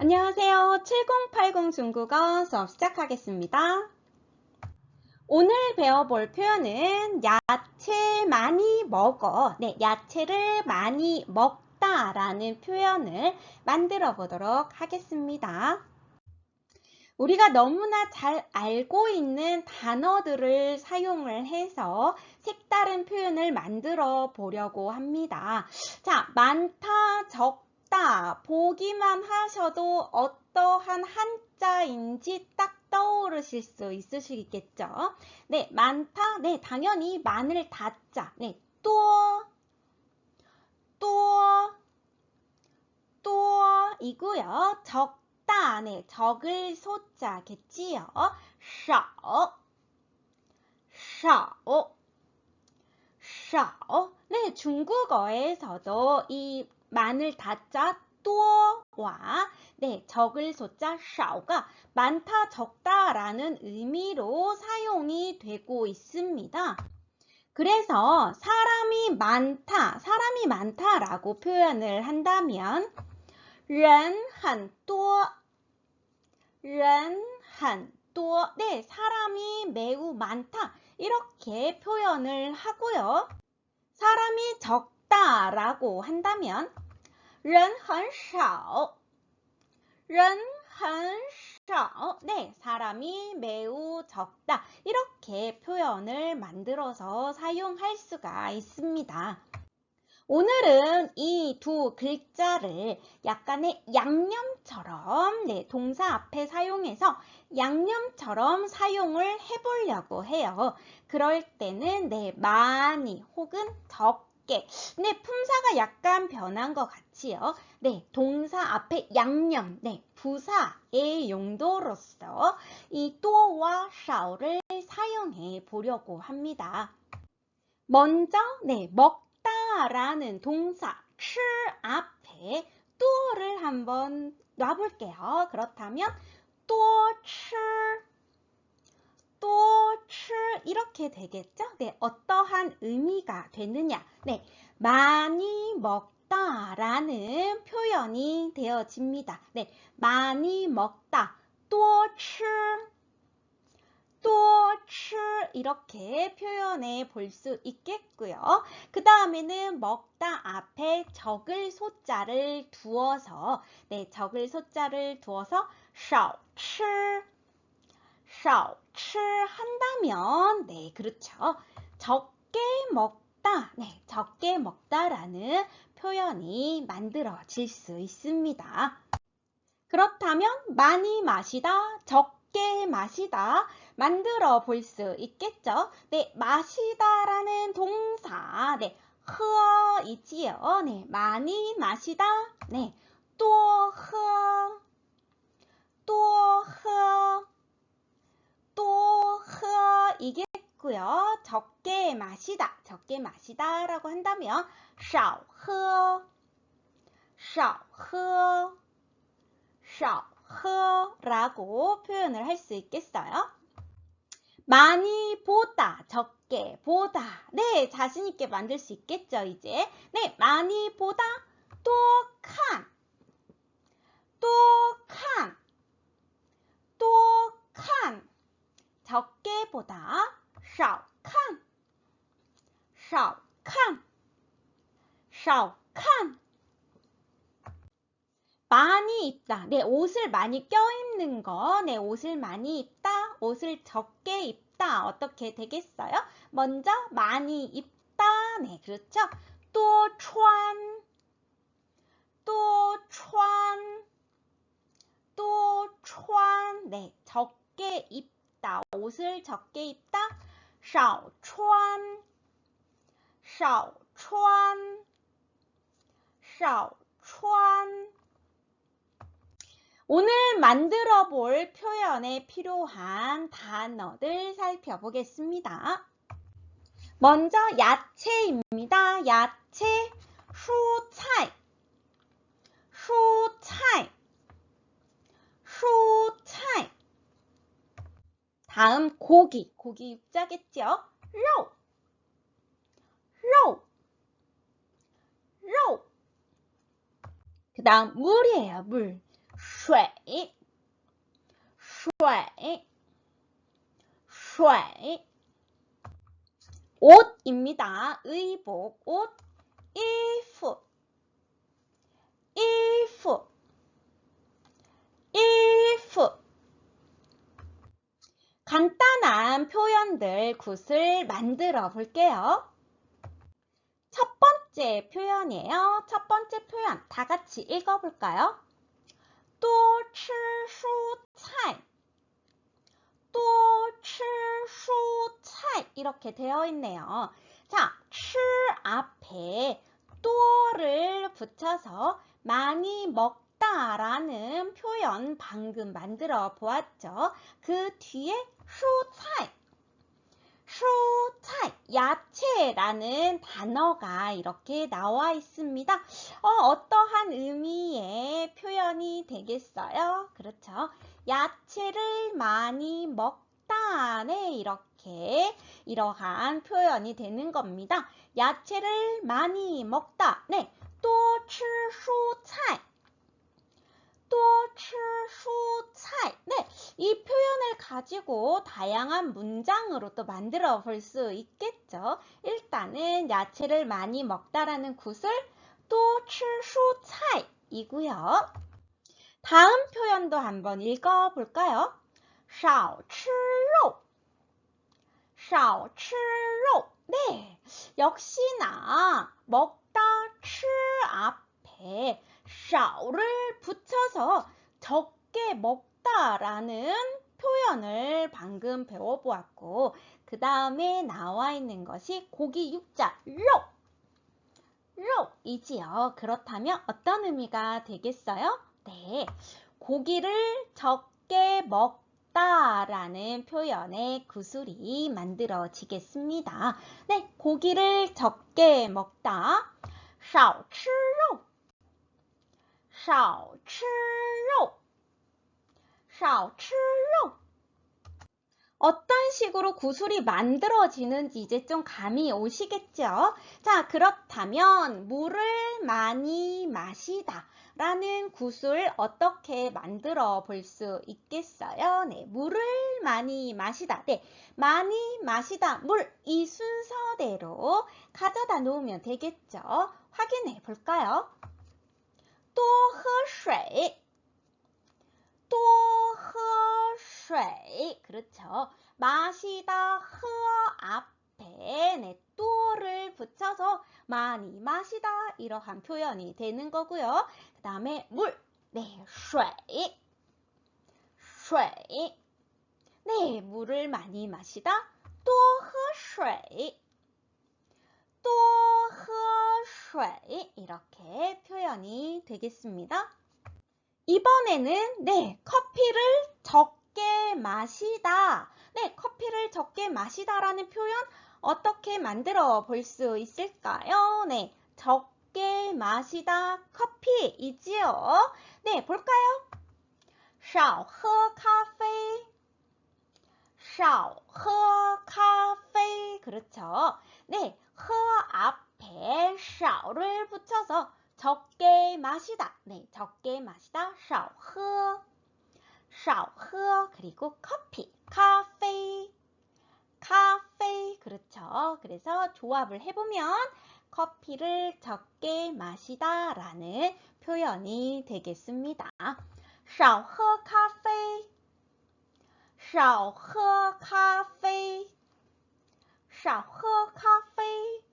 안녕하세요. 7080 중국어 수업 시작하겠습니다. 오늘 배워볼 표현은 야채 많이 먹어. 네, 야채를 많이 먹다 라는 표현을 만들어 보도록 하겠습니다. 우리가 너무나 잘 알고 있는 단어들을 사용을 해서 색다른 표현을 만들어 보려고 합니다. 자, 많다, 적 다, 보기만 하셔도 어떠한 한자인지 딱 떠오르실 수 있으시겠죠? 네, 많다, 네, 당연히 많을 다자, 네, 또, 또, 또, 이고요. 적, 다, 네, 적을 소자겠지요. 少, 少, 少. 네, 중국어에서도 이 많을 다자 또와 네, 적을 소자 少가 많다, 적다라는 의미로 사용이 되고 있습니다. 그래서 사람이 많다, 사람이 많다라고 표현을 한다면 人很多,人很多. 네, 사람이 매우 많다. 이렇게 표현을 하고요. 사람이 적 다라고 한다면 人很少,人很少. 네, 사람이 매우 적다. 이렇게 표현을 만들어서 사용할 수가 있습니다. 오늘은 이 두 글자를 약간의 양념처럼 네, 동사 앞에 사용해서 양념처럼 사용을 해보려고 해요. 그럴 때는 네, 많이 혹은 적 게 네, 품사가 약간 변한 것 같지요. 네, 동사 앞에 양념, 네, 부사의 용도로서 이 또와 샤오를 사용해 보려고 합니다. 먼저 네, 먹 라는 동사 치 앞에 또를 한번 놔볼게요. 그렇다면 또 치, 또치 이렇게 되겠죠? 네, 어떠한 의미가 되느냐? 네, 많이 먹다라는 표현이 되어집니다. 네, 많이 먹다, 또 치, 또吃 이렇게 표현해 볼 수 있겠고요. 그 다음에는 먹다 앞에 적을 소자를 두어서 네, 적을 소자를 두어서 少吃 少吃 한다면 네, 그렇죠. 적게 먹다 네, 적게 먹다라는 표현이 만들어질 수 있습니다. 그렇다면 많이 마시다, 적게 마시다 만들어 볼 수 있겠죠? 네, 마시다라는 동사, 네, 허 있지요. 네, 많이 마시다. 네, 또 허, 또 허, 또 허 이겠고요. 적게 마시다, 적게 마시다라고 한다면 少喝,少喝,少喝라고 표현을 할 수 있겠어요? 많이 보다, 적게 보다. 네, 자신있게 만들 수 있겠죠, 이제. 네, 많이 보다, 또 칸. 또 칸. 또 칸. 적게 보다, 少看. 少看.少看. 많이 입다. 네, 옷을 많이 껴입는 거. 네, 옷을 많이 입다. 옷을 적게 입다. 어떻게 되겠어요? 먼저 많이 입다. 네, 그렇죠. 또穿. 또穿. 또穿. 네, 적게 입다. 옷을 적게 입다. 少穿.少穿.少穿. 오늘 만들어 볼 표현에 필요한 단어들 살펴보겠습니다. 먼저 야채입니다. 야채, 蔬菜, 蔬菜, 蔬菜. 다음 고기, 고기 육자겠죠? 肉, 肉, 肉. 그 다음 물이에요, 물. 水水水 옷입니다. 의복, 옷, 衣服衣服衣服 간단한 표현들 굿을 만들어 볼게요. 첫 번째 표현이에요. 첫 번째 표현 다 같이 읽어볼까요? 多吃蔬菜多吃蔬菜이렇게 되어 있네요. 자, 吃 앞에 또를 붙여서 많이 먹 다라는 표현 방금 만들어 보았죠. 그 뒤에 蔬菜 蔬菜, 야채라는 단어가 이렇게 나와 있습니다. 어, 어떠한 의미의 표현이 되겠어요? 그렇죠. 야채를 많이 먹다. 네, 이렇게 이러한 표현이 되는 겁니다. 야채를 많이 먹다. 네, 多吃蔬菜. 多吃蔬菜. 네, 이 표현을 가지고 다양한 문장으로 또 만들어 볼 수 있겠죠. 일단은 야채를 많이 먹다라는 굿을 多吃蔬菜 이고요. 다음 표현도 한번 읽어 볼까요? 少吃肉少吃肉 네, 역시나 먹다 吃 앞에 少를 붙여서 적게 먹다라는 표현을 방금 배워보았고 그 다음에 나와 있는 것이 고기 육자 肉 肉이지요. 그렇다면 어떤 의미가 되겠어요? 네, 고기를 적게 먹다라는 표현의 구술이 만들어지겠습니다. 네, 고기를 적게 먹다. 少吃肉 少吃肉少吃肉 어떤 식으로 구슬이 만들어지는지 이제 좀 감이 오시겠죠? 자, 그렇다면 물을 많이 마시다 라는 구슬 어떻게 만들어 볼 수 있겠어요? 네, 물을 많이 마시다. 네, 많이 마시다. 물 이 순서대로 가져다 놓으면 되겠죠? 확인해 볼까요? 多喝水多喝水 그렇죠. 마시다 흐 앞에 네, 또를 붙여서 많이 마시다 이러한 표현이 되는 거고요. 그 다음에 물, 네, 水, 水. 네, 물을 많이 마시다. 多喝水,多 水 이렇게 표현이 되겠습니다. 이번에는 네, 커피를 적게 마시다. 네, 커피를 적게 마시다라는 표현 어떻게 만들어 볼 수 있을까요? 네, 적게 마시다 커피이지요. 네, 볼까요? 少喝咖啡少喝咖啡 그렇죠. 네, 허 앞 에 少를 붙여서 적게 마시다. 네, 적게 마시다. 少喝少喝 그리고 커피, 카페, 카페 그렇죠. 그래서 조합을 해보면 커피를 적게 마시다 라는 표현이 되겠습니다. 少喝咖啡少喝咖啡少喝咖啡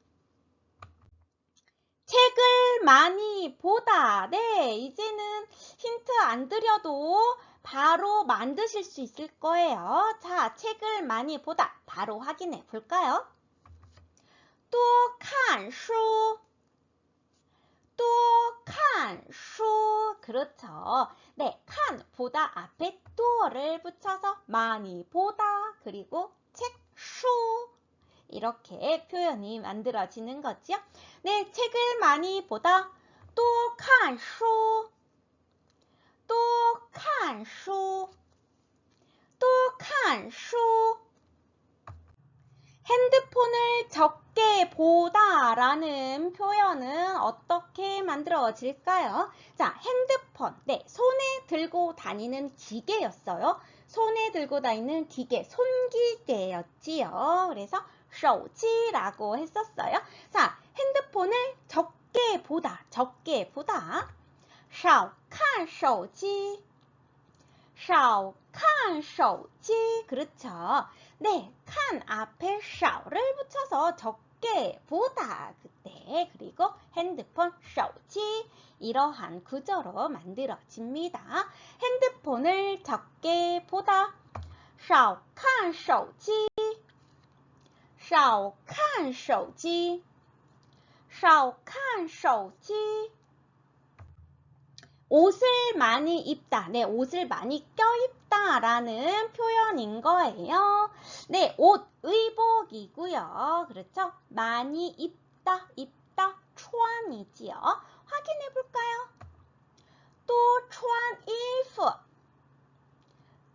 책을 많이 보다. 네, 이제는 힌트 안 드려도 바로 만드실 수 있을 거예요. 자, 책을 많이 보다. 바로 확인해 볼까요? 多看书,多看书. 그렇죠. 네, 칸 보다 앞에 또를 붙여서 많이 보다. 그리고 책, 수. 이렇게 표현이 만들어지는 거죠. 네, 책을 많이 보다. 多看书,多看书,多看书. 핸드폰을 적게 보다라는 표현은 어떻게 만들어질까요? 자, 핸드폰. 네, 손에 들고 다니는 기계였어요. 손에 들고 다니는 기계, 손기계였지요. 그래서 手机라고 했었어요. 자, 핸드폰을 적게 보다, 적게 보다. 少看手机少看手机 그렇죠. 네, 칸 앞에 少를 붙여서 적게 보다 그때 그리고 핸드폰 手机 이러한 구조로 만들어집니다. 핸드폰을 적게 보다 少看手机 少看手机少看手机 옷을 많이 입다. 네, 옷을 많이 껴입다라는 표현인 거예요. 네, 옷, 의복이고요. 그렇죠? 많이 입다, 입다, 穿이지요. 확인해 볼까요? 또 穿衣服,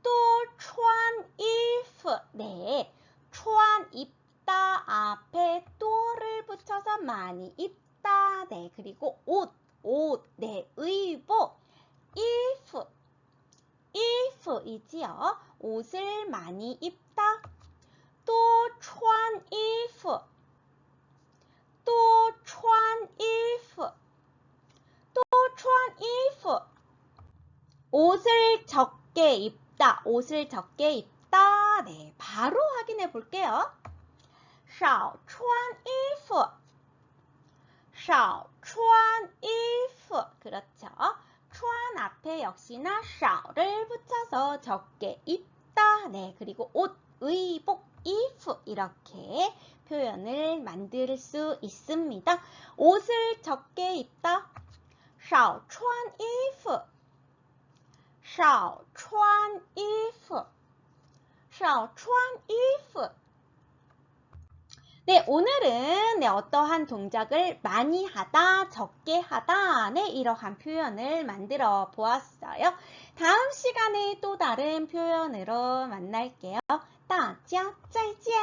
또 穿衣服. 네, 穿 입 입다. 앞에 또를 붙여서 많이 입다. 네 그리고 옷, 옷, 네 의복. if, if 이지요. 옷을 많이 입다. 또천 if 또천 if 또천 if 옷을 적게 입다. 옷을 적게 입다. 네 바로 확인해 볼게요. 少穿衣服少穿衣服 그렇죠. 穿 앞에 역시나 少를 붙여서 적게 입다. 네, 그리고 옷, 의복, if 이렇게 표현을 만들 수 있습니다. 옷을 적게 입다. 少穿衣服少穿衣服少穿衣服 네, 오늘은 네, 어떠한 동작을 많이 하다, 적게 하다, 네, 이러한 표현을 만들어 보았어요. 다음 시간에 또 다른 표현으로 만날게요. 大家再见。